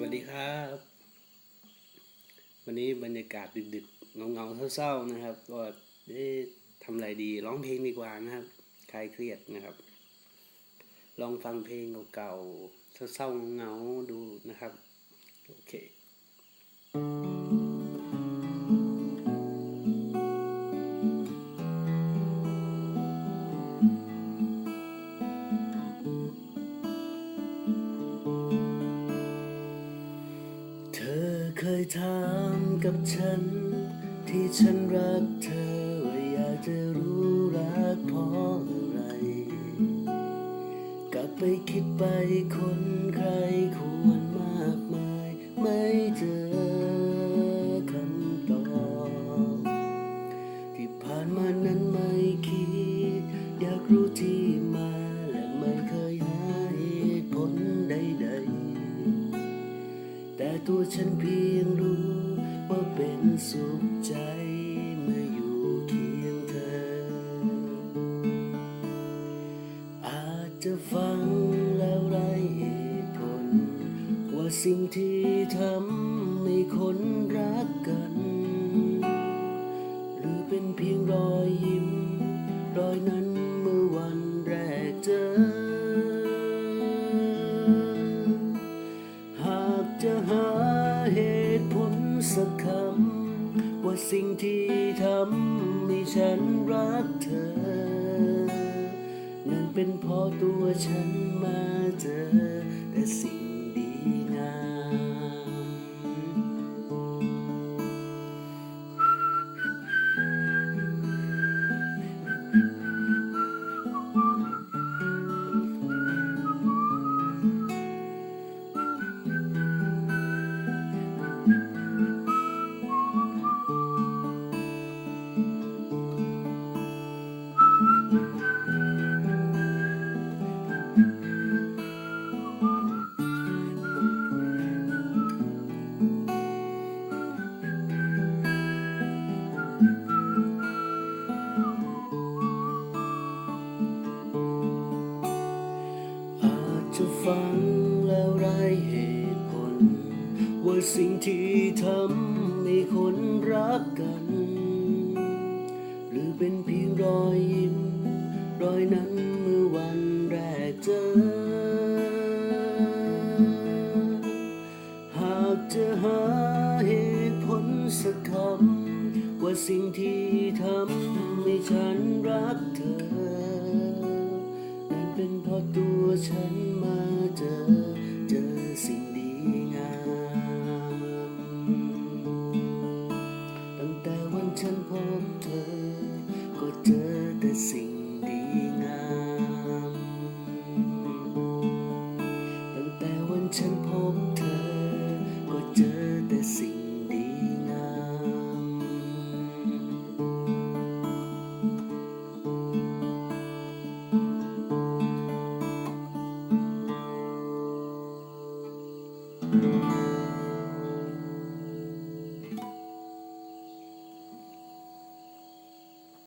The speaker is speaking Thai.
วัสดีครับ วันนี้บรรยากาศดึกๆเงาๆเศร้าๆนะครับ ก็ได้ทำอะไรดีร้องเพลงดีกว่านะครับคลายเครียดนะครับ ลองฟังเพลงเก่าๆเศร้าๆเงาๆดูนะครับ โอเค ยถามกับฉัน ที่ฉันรักเธอว่าอยากจะรู้รักเพราะอะไร กลับไปคิดไปคนใครควรมากมาย ไม่เจอ จะฟังแล้วไรเหตุผล กว่าสิ่งที่ทำให้คนรักกัน หรือเป็นเพียงรอยยิ้ม รอยนั้นเมื่อวันแรกเจอ หากจะหาเหตุผลสักคำ ว่าสิ่งที่ทำให้ฉันรักเธอ เป็นเพราะตัวฉันมาเจอแต่สิ่งดีง จะฟังแล้วไรเหตุผล ว่าสิ่งที่ทำให้คนรักกัน หรือเป็นเพียงรอยยิ้ม รอยนั้นเมื่อวันแรกเจอ หากจะหาเหตุผลสักคำว่าสิ่งที่ทำให้ฉันรักเธอ